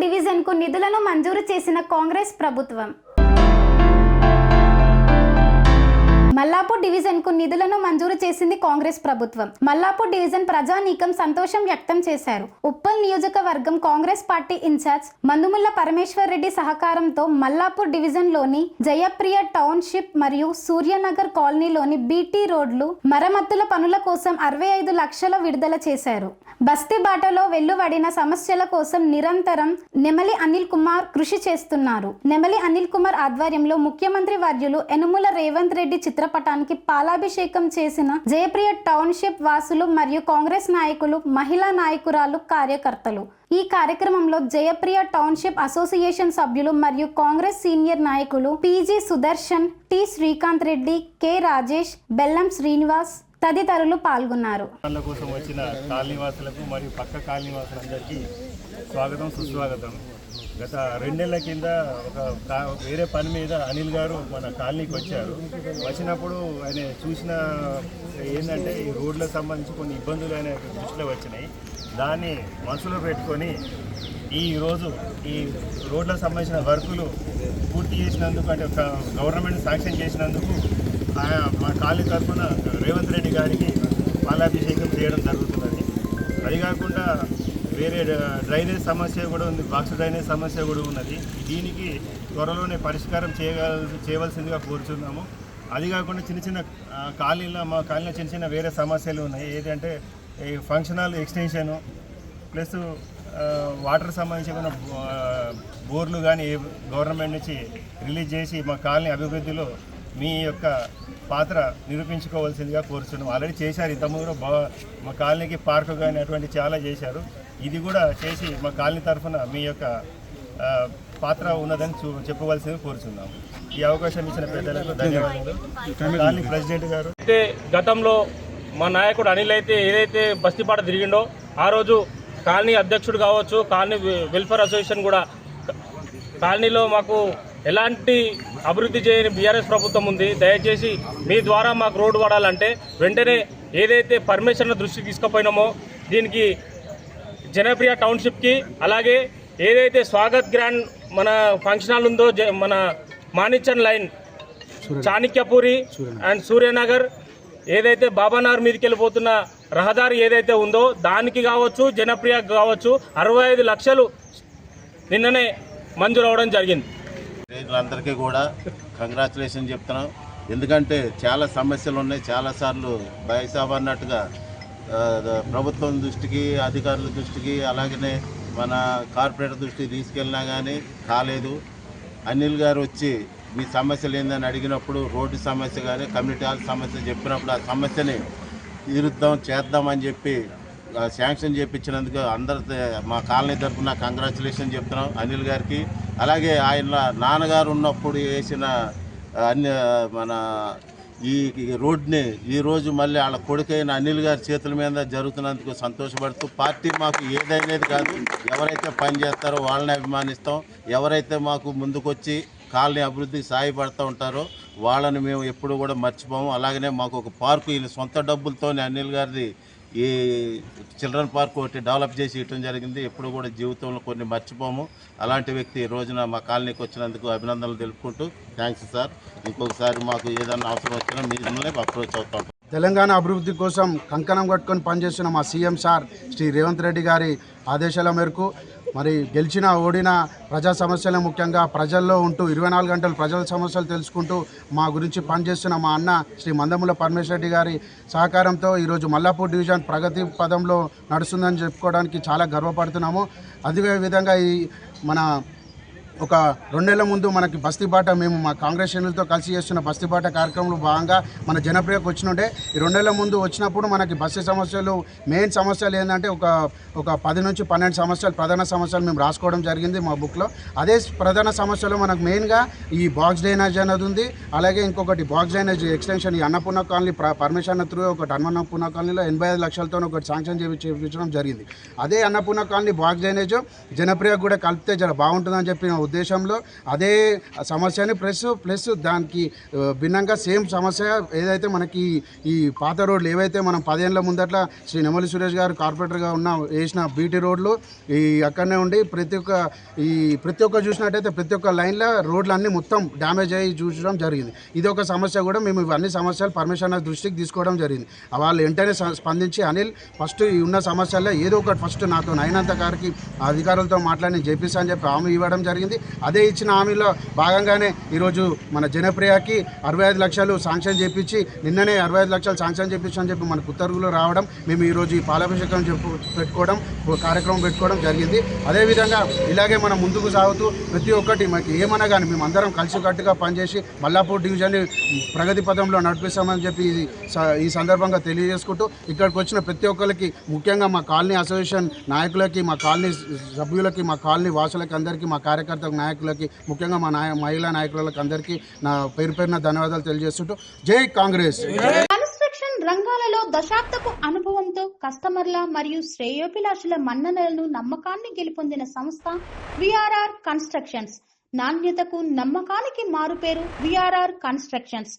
డివిజన్కు నిధులను మంజూరు చేసిన కాంగ్రెస్ ప్రభుత్వం. మల్లాపూర్ డివిజన్కు నిధులను మంజూరు చేసింది కాంగ్రెస్ ప్రభుత్వం. మల్లాపూర్ డివిజన్ ప్రజానీకం సంతోషం వ్యక్తం చేశారు. ఉప్పల్ నియోజకవర్గం కాంగ్రెస్ పార్టీ ఇన్ఛార్జ్ మందుముల్ల పరమేశ్వర్ రెడ్డి సహకారంతో మల్లాపూర్ డివిజన్లోని జయప్రియ టౌన్షిప్ మరియు సూర్యనగర్ కాలనీలోని బీటీ రోడ్లు మరమ్మతుల పనుల కోసం అరవై ఐదు లక్షల విడుదల చేశారు. బస్తీ బాటలో వెల్లువడిన సమస్యల కోసం నిరంతరం నెమలి అనిల్ కుమార్ కృషి చేస్తున్నారు. నెమలి అనిల్ కుమార్ ఆధ్వర్యంలో ముఖ్యమంత్రి వర్యులు యనుముల రేవంత్ రెడ్డి చిత్రపటానికి పాలాభిషేకం చేసిన జయప్రియ టౌన్షిప్ వాసులు మరియు కాంగ్రెస్ నాయకులు మహిళా నాయకురాలు కార్యకర్తలు. ఈ కార్యక్రమంలో జయప్రియ టౌన్షిప్ అసోసియేషన్ సభ్యులు మరియు కాంగ్రెస్ సీనియర్ నాయకులు PG Sudarshan T Srikanth Reddy K Rajesh Bellam Srinivas తదితరులు పాల్గొన్నారు. కోసం వచ్చిన కాలనీవాసులకు మరియు పక్క కాలనీవాసులందరికీ స్వాగతం సుస్వాగతం. గత రెండేళ్ళ కింద ఒక వేరే పని మీద అనిల్ గారు మన కాలనీకి వచ్చారు. వచ్చినప్పుడు ఆయన చూసిన ఏంటంటే ఈ రోడ్లకు సంబంధించి కొన్ని ఇబ్బందులు ఆయన దృష్టిలో వచ్చినాయి. దాన్ని మనసులో పెట్టుకొని ఈరోజు ఈ రోడ్లకు సంబంధించిన వర్కులు పూర్తి చేసినందుకు అంటే ఒక గవర్నమెంట్ శాంక్షన్ చేసినందుకు ఆయన మా కాలనీ తరఫున రేవంత్ రెడ్డి గారికి పాలాభిషేకం చేయడం జరుగుతున్నది అది కాకుండా వేరే డ్రైనేజ్ సమస్య కూడా ఉంది బాక్స్ డ్రైనేజ్ సమస్య కూడా ఉన్నది. దీనికి త్వరలోనే పరిష్కారం చేయగల చేయవలసిందిగా కోరుచున్నాము. అది కాకుండా చిన్న చిన్న ఆ, కాలనీలో మా కాలనీలో చిన్న చిన్న వేరే సమస్యలు ఉన్నాయి. ఏంటంటే ఈ function hall extension plus water సంబంధించిన బోర్లు కానీ గవర్నమెంట్ నుంచి రిలీజ్ చేసి మా కాలనీ అభివృద్ధిలో మీ యొక్క పాత్ర నిరూపించుకోవాల్సిందిగా కోరుతున్నాం ఆల్రెడీ చేశారు. ఇంతకుముందు బా మా కాలనీకి పార్కు కానీ అటువంటి చాలా చేశారు. ఇది కూడా చేసి మా కాలనీ తరఫున మీ యొక్క ఆ, పాత్ర ఉన్నదని చూ చెప్పవలసిందిగా కోరుచున్నాం. ఈ అవకాశం ఇచ్చిన పెద్దలకు ధన్యవాదాలు కాలనీ ప్రెసిడెంట్ గారు. అయితే గతంలో మా నాయకుడు అనిల్ అయితే ఏదైతే బస్తీపాట తిరిగిండో ఆ రోజు కాలనీ అధ్యక్షుడు కావచ్చు కాలనీ వెల్ఫేర్ అసోసియేషన్ కూడా కాలనీలో మాకు ఎలాంటి అభివృద్ధి చేయని బీఆర్ఎస్ ప్రభుత్వం ఉంది. దయచేసి మీ ద్వారా మాకు రోడ్డు పడాలంటే వెంటనే ఏదైతే పర్మిషన్ దృష్టికి తీసుకుపోయినామో దీనికి జనప్రియ టౌన్షిప్కి అలాగే ఏదైతే స్వాగత్ గ్రాండ్ మన ఫంక్షన్ హాల్ ఉందో జ- మన మాణిచన్ లైన్ చాణక్యపూరి అండ్ సూర్యనగర్ ఏదైతే బాబానగర్ మీదకి వెళ్ళిపోతున్న రహదారి ఏదైతే ఉందో దానికి కావచ్చు జనప్రియ కావచ్చు అరవై ఐదు లక్షలు నిన్ననే మంజూరు అవడం జరిగింది. రైతులందరికీ కూడా కంగ్రాచులేషన్ చెప్తున్నాం. ఎందుకంటే చాలా సమస్యలు ఉన్నాయి. చాలాసార్లు బైసాబ్ అన్నట్టుగా ప్రభుత్వం దృష్టికి అధికారుల దృష్టికి అలాగనే మన కార్పొరేటర్ దృష్టికి తీసుకెళ్ళినా కానీ కాలేదు అనిల్ గారు వచ్చి మీ సమస్యలు ఏందని అడిగినప్పుడు రోడ్డు సమస్య కానీ కమ్యూనిటీ హాల్ సమస్య చెప్పినప్పుడు ఆ సమస్యని తీరుద్దాం చేద్దామని చెప్పి శాంక్షన్ చేయించినందుకు అందరి మా కాలనీ తరఫున కంగ్రాచులేషన్ చెప్తున్నాం అనిల్ గారికి. అలాగే ఆయన నాన్నగారు ఉన్నప్పుడు వేసిన అన్ని మన ఈ ఈ రోడ్ని ఈరోజు మళ్ళీ వాళ్ళ కొడుకైన అనిల్ గారి చేతుల మీద జరుగుతున్నందుకు సంతోషపడుతూ పార్టీ మాకు ఏదైనది కాదు. ఎవరైతే పని చేస్తారో వాళ్ళని అభిమానిస్తాం. ఎవరైతే మాకు ముందుకొచ్చి కాలనీ అభివృద్ధికి సహాయపడుతూ ఉంటారో వాళ్ళని మేము ఎప్పుడు కూడా మర్చిపోము. అలాగనే మాకు ఒక పార్కు ఈయన సొంత డబ్బులతోనే అనిల్ గారిది ఈ చిల్డ్రన్ పార్క్ ఒకటి డెవలప్ చేసి ఇవ్వడం జరిగింది. ఎప్పుడు కూడా జీవితంలో కొన్ని మర్చిపోము. అలాంటి వ్యక్తి ఈ రోజున మా కాలనీకి వచ్చినందుకు అభినందనలు తెలుపుకుంటూ థ్యాంక్స్ సార్. ఇంకొకసారి మాకు ఏదైనా అవసరం వచ్చినా మిమ్మల్ని అప్రోచ్ అవుతాం తెలంగాణ అభివృద్ధి కోసం కంకణం కట్టుకొని పనిచేస్తున్న మా సీఎం సార్ శ్రీ రేవంత్ రెడ్డి గారి ఆదేశాల మేరకు మరి గెలిచిన ఓడిన ప్రజా సమస్యలు ముఖ్యంగా ప్రజల్లో ఉంటూ ఇరవై నాలుగు గంటలు ప్రజల సమస్యలు తెలుసుకుంటూ మా గురించి పనిచేస్తున్న మా అన్న శ్రీ మందముల పరమేశ్వరరెడ్డి గారి సహకారంతో ఈరోజు మల్లాపూర్ డివిజన్ ప్రగతి పదంలో నడుస్తుందని చెప్పుకోవడానికి చాలా గర్వపడుతున్నాము. అదే విధంగా ఈ మన ఒక రెండేళ్ళ ముందు మనకి బస్తీబాట మేము మా కాంగ్రెస్ శ్రేణులతో కలిసి చేస్తున్న బస్తీబాట కార్యక్రమంలో భాగంగా మన జనప్రియకు వచ్చినుంటే ఈ రెండేళ్ళ ముందు వచ్చినప్పుడు మనకి బస్సు సమస్యలు మెయిన్ సమస్యలు ఏంటంటే ఒక ఒక పది నుంచి పన్నెండు సమస్యలు ప్రధాన సమస్యలు మేము రాసుకోవడం జరిగింది మా బుక్లో. అదే ప్రధాన సమస్యలు మనకు మెయిన్గా ఈ బాక్స్ డ్రైనేజ్ అనేది ఉంది. అలాగే ఇంకొకటి బాక్స్ డ్రైనేజ్ ఎక్స్టెన్షన్ ఈ అన్నపూర్ణ కాలనీ పర్మిషన్ త్రూ ఒకటి అన్నపూర్ణ కాలనీలో ఎనభై ఐదు లక్షలతో ఒకటి శాంక్షన్ చేపి చేయించడం జరిగింది. అదే Annapurna colony box drainage Janapriya కూడా కలిపితే జర బాగుంటుందని చెప్పిన ఉద్దేశంలో అదే సమస్యని ప్లస్ ప్లస్ దానికి భిన్నంగా సేమ్ సమస్య ఏదైతే మనకి ఈ పాత రోడ్లు ఏవైతే మనం పదేళ్ళ ముందట్ల శ్రీ నెమలి సురేష్ గారు కార్పొరేటర్గా ఉన్న వేసిన బీటీ రోడ్లు ఈ అక్కడనే ఉండి ప్రతి ఒక్క ఈ ప్రతి ఒక్క చూసినట్టయితే ప్రతి ఒక్క లైన్లో రోడ్లు అన్నీ మొత్తం డ్యామేజ్ అయ్యి చూసడం జరిగింది. ఇది ఒక సమస్య కూడా మేము ఇవన్నీ సమస్యలు పర్మిషన్ దృష్టికి తీసుకోవడం జరిగింది. వాళ్ళు వెంటనే స్పందించి అనిల్ ఫస్ట్ ఉన్న సమస్యల్లో ఏదో ఒకటి ఫస్ట్ నాతో నైనంత గారికి అధికారులతో మాట్లాడి చేపిస్తా అని చెప్పి హామీ ఇవ్వడం జరిగింది. అదే ఇచ్చిన హామీలో భాగంగానే ఈరోజు మన జనప్రియకి అరవై ఐదు లక్షలు శాంక్షన్ చేపించి నిన్ననే అరవై ఐదు లక్షలు శాంక్షన్ చేపించి చెప్పి మనకు ఉత్తర్వులు రావడం మేము ఈరోజు ఈ పాలాభిషేకం చెప్పు పెట్టుకోవడం కార్యక్రమం పెట్టుకోవడం జరిగింది. అదేవిధంగా ఇలాగే మనం ముందుకు సాగుతూ ప్రతి ఒక్కటి మాకు ఏమన్నా కానీ మేము అందరం కలిసికట్టుగా పనిచేసి మల్లాపూర్ డివిజన్ని ప్రగతి పదంలో నడిపిస్తామని చెప్పి ఇది స- ఈ సందర్భంగా తెలియజేసుకుంటూ ఇక్కడికి వచ్చిన ప్రతి ఒక్కరికి ముఖ్యంగా మా కాలనీ అసోసియేషన్ నాయకులకి మా కాలనీ సభ్యులకి మా కాలనీ వాసులకి అందరికీ మా కార్యకర్త నాయకులకి ముఖ్యంగా మా నాయ మహిళా నాయకులకి అందరికీ నా పేరు పేరున ధన్యవాదాలు తెలియజేస్తుంటూ జై కాంగ్రెస్. కన్స్ట్రక్షన్ రంగాలలో దశాబ్దపు అనుభవంతో కస్టమర్ల మరియు శ్రేయోభిలాషుల మన్ననలను నమ్మకాన్ని గెలుపొందిన సంస్థ విఆర్ఆర్ కన్స్ట్రక్షన్స్. నాణ్యతకు నమ్మకానికి మారుపేరు VRR constructions.